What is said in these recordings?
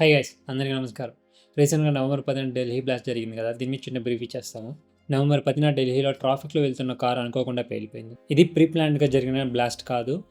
Hi guys అందరికీ నమస్కారం. రీసెంట్గా నవంబర్ పదిన ఢిల్లీ బ్లాస్ట్ జరిగింది కదా దీని మీద చిన్న బ్రీఫ్ ఇచ్చేస్తాము. నవంబర్ పదిన ఢిల్లీలో ట్రాఫిక్లో వెళ్తున్న కారు అనుకోకుండా పేలిపోయింది. ఇది ప్రీ ప్లాన్డ్గా జరిగిన బ్లాస్ట్ కాదు.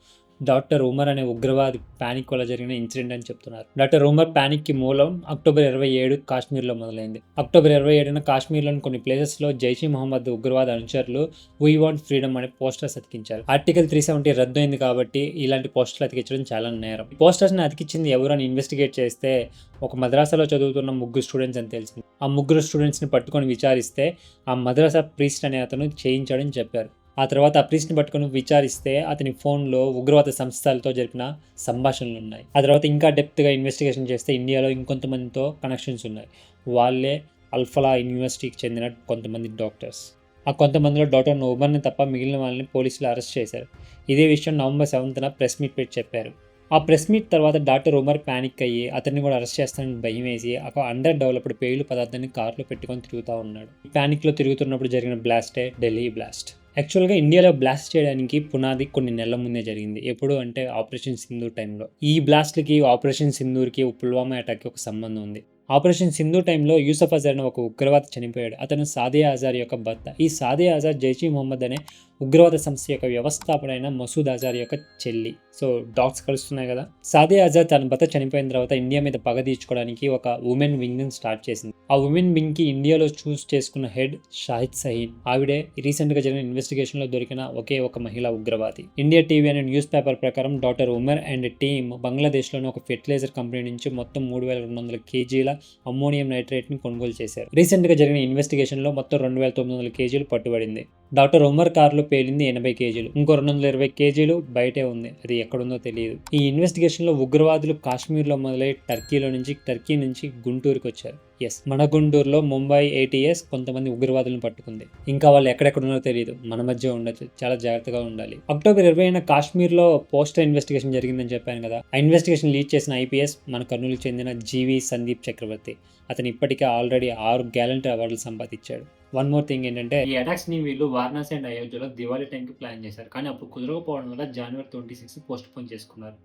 డాక్టర్ ఉమర్ అనే ఉగ్రవాది ప్యానిక్ వల్ల జరిగిన ఇన్సిడెంట్ అని చెప్తున్నారు. డాక్టర్ ఉమర్ ప్యానిక్కి మూలం అక్టోబర్ ఇరవై ఏడు కాశ్మీర్లో మొదలైంది. అక్టోబర్ ఇరవై ఏడున కాశ్మీర్లోని కొన్ని ప్లేసెస్లో జైషీ మహమ్మద్ ఉగ్రవాద అనుచరులు వీ వాంట్ ఫ్రీడమ్ అనే పోస్టర్స్ అతికించారు. ఆర్టికల్ త్రీ సెవెంటీ రద్దు అయింది కాబట్టి ఇలాంటి పోస్టర్లు అతికించడం చాలా నేరం. పోస్టర్స్ని అతికించింది ఎవరు అని ఇన్వెస్టిగేట్ చేస్తే ఒక మద్రాసాలో చదువుతున్న ముగ్గురు స్టూడెంట్స్ అని తెలిసింది. ఆ ముగ్గురు స్టూడెంట్స్ని పట్టుకొని విచారిస్తే ఆ మద్రాసా ప్రీస్ట్ అనే అతను చేయించాడని చెప్పారు. ఆ తర్వాత ఆ ప్రీస్ట్ని పట్టుకొని విచారిస్తే అతని ఫోన్లో ఉగ్రవాద సంస్థలతో జరిపిన సంభాషణలు ఉన్నాయి. ఆ తర్వాత ఇంకా డెప్త్గా ఇన్వెస్టిగేషన్ చేస్తే ఇండియాలో ఇంకొంతమందితో కనెక్షన్స్ ఉన్నాయి. వాళ్ళే అల్ఫలా యూనివర్సిటీకి చెందిన కొంతమంది డాక్టర్స్ ఆ కొంతమందిలో డాక్టర్ నోబర్ని తప్ప మిగిలిన వాళ్ళని పోలీసులు అరెస్ట్ చేశారు. ఇదే విషయం నవంబర్ సెవెంత్న ప్రెస్ మీట్ పెట్టి చెప్పారు. ఆ ప్రెస్ మీట్ తర్వాత డాక్టర్ ఉమర్ ప్యానిక్ అయ్యి అతన్ని కూడా అరెస్ట్ చేస్తానని భయం వేసి ఒక అండర్ డెవలప్డ్ పేలు పదార్థాన్ని కారులో పెట్టుకొని తిరుగుతూ ఉన్నాడు. ప్యానిక్లో తిరుగుతున్నప్పుడు జరిగిన బ్లాస్టే ఢిల్లీ బ్లాస్ట్ యాక్చువల్గా ఇండియాలో బ్లాస్ట్ చేయడానికి పునాది కొన్ని నెలల ముందే జరిగింది. ఎప్పుడు అంటే ఆపరేషన్ సింధూర్ టైంలో. ఈ బ్లాస్ట్లకి ఆపరేషన్ సింధూర్కి పుల్వామా అటాక్కి ఒక సంబంధం ఉంది. ఆపరేషన్ సింధు టైంలో యూసఫ్ అజార్ అనే ఒక ఉగ్రవాద చనిపోయాడు. అతను సాదే అజార్ యొక్క భర్త. ఈ సాదే అజార్ జైషీ మొహమ్మద్ అనే ఉగ్రవాద సంస్థ యొక్క వ్యవస్థాపన మసూద్ ఆజార్ యొక్క చెల్లి. సో డాగ్స్ కలుస్తున్నాయి కదా. సాదే అజార్ తన భర్త చనిపోయిన తర్వాత ఇండియా మీద పగ తీర్చుకోవడానికి ఒక ఉమెన్ వింగ్ స్టార్ట్ చేసింది. ఆ ఉమెన్ వింగ్కి ఇండియాలో చూస్ చేసుకున్న హెడ్ షాహిద్ సహీన్ ఆవిడే రీసెంట్గా జరిగిన ఇన్వెస్టిగేషన్లో దొరికిన ఒకే ఒక మహిళా ఉగ్రవాది. ఇండియా టీవీ అనే న్యూస్ పేపర్ ప్రకారం డాక్టర్ ఉమర్ అండ్ టీమ్ బంగ్లాదేశ్లోని ఒక ఫెర్టిలైజర్ కంపెనీ నుంచి మొత్తం మూడు వేల రెండు వందల కేజీల అమ్మోనియం నైట్రేట్ని కొనుగోలు చేశారు. రీసెంట్గా జరిగిన ఇన్వెస్టిగేషన్లో మొత్తం రెండు వేల తొమ్మిది వందల కేజీలు పట్టుబడింది. డాక్టర్ ఉమర్ కారులో పేలింది ఎనభై కేజీలు. ఇంకో రెండు వందల ఇరవై కేజీలు బయటే ఉంది. అది ఎక్కడుందో తెలియదు. ఈ ఇన్వెస్టిగేషన్లో ఉగ్రవాదులు కాశ్మీర్లో మొదలై టర్కీలో నుంచి టర్కీ నుంచి గుంటూరుకు వచ్చారు. ఎస్ మన గుంటూరులో ముంబై ఏటీఎస్ కొంతమంది ఉగ్రవాదులను పట్టుకుంది. ఇంకా వాళ్ళు ఎక్కడెక్కడ ఉన్నారో తెలియదు. మన మధ్య ఉండొచ్చు. చాలా జాగ్రత్తగా ఉండాలి. అక్టోబర్ ఇరవై అయిన కాశ్మీర్లో పోస్టర్ ఇన్వెస్టిగేషన్ జరిగిందని చెప్పాను కదా. ఆ ఇన్వెస్టిగేషన్ లీడ్ చేసిన ఐపీఎస్ మన కర్నూలు చెందిన జీవి సందీప్ చక్రవర్తి. అతను ఇప్పటికే ఆల్రెడీ ఆరు గ్యాలంటీ అవార్డులు సంపాదించాడు. వన్ మోర్ థింగ్ ఏంటంటే ఈ అటాక్స్ని వీళ్ళు వారణాసి అండ్ అయోధ్యలో దివాళీ టైంకి ప్లాన్ చేశారు. కానీ అప్పుడు కుదరకపోవడం వల్ల జనవరి ట్వంటీ సిక్స్ పోస్ట్ పోన్ చేసుకున్నారు.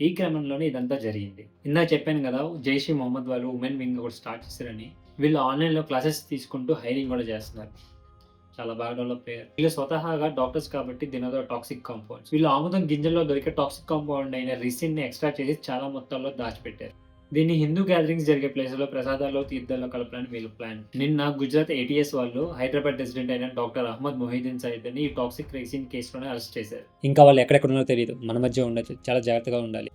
ఈ క్రమంలోనే ఇదంతా జరిగింది. ఇందాక చెప్పాను కదా జైషీ మొహమ్మద్ వాళ్ళు ఉమెన్ వింగ్ కూడా స్టార్ట్ చేశారని. వీళ్ళు ఆన్లైన్లో క్లాసెస్ తీసుకుంటూ హైరింగ్ కూడా చేస్తున్నారు. చాలా బాగా డెవలప్ అయ్యారు. వీళ్ళు స్వతహాగా డాక్టర్స్ కాబట్టి దీనిలో టాక్సిక్ కాంపౌండ్స్ వీళ్ళు ఆముదం గింజల్లో దొరికే టాక్సిక్ కాంపౌండ్ అయిన రిసిన్ని ఎక్స్ట్రాక్ట్ చేసి చాలా మొత్తాల్లో దాచిపెట్టారు. దీన్ని హిందూ గ్యాదరింగ్స్ జరిగే ప్లేసుల్లో ప్రసాదాల్లో తీర్థాల్లో కలపడానికి వీళ్ళు ప్లాన్ నిన్న గుజరాత్ ఏటీఎస్ వాళ్ళు హైదరాబాద్ రెసిడెంట్ అయిన డాక్టర్ అహ్మద్ మొహిదీన్ సైద్ ఈ టాక్సిక్ రేసిన్ కేసులోనే అరెస్ట్ చేశారు. ఇంకా వాళ్ళు ఎక్కడెక్కడ ఉన్నారో తెలియదు మన మధ్య ఉండొచ్చు. చాలా జాగ్రత్తగా ఉండాలి.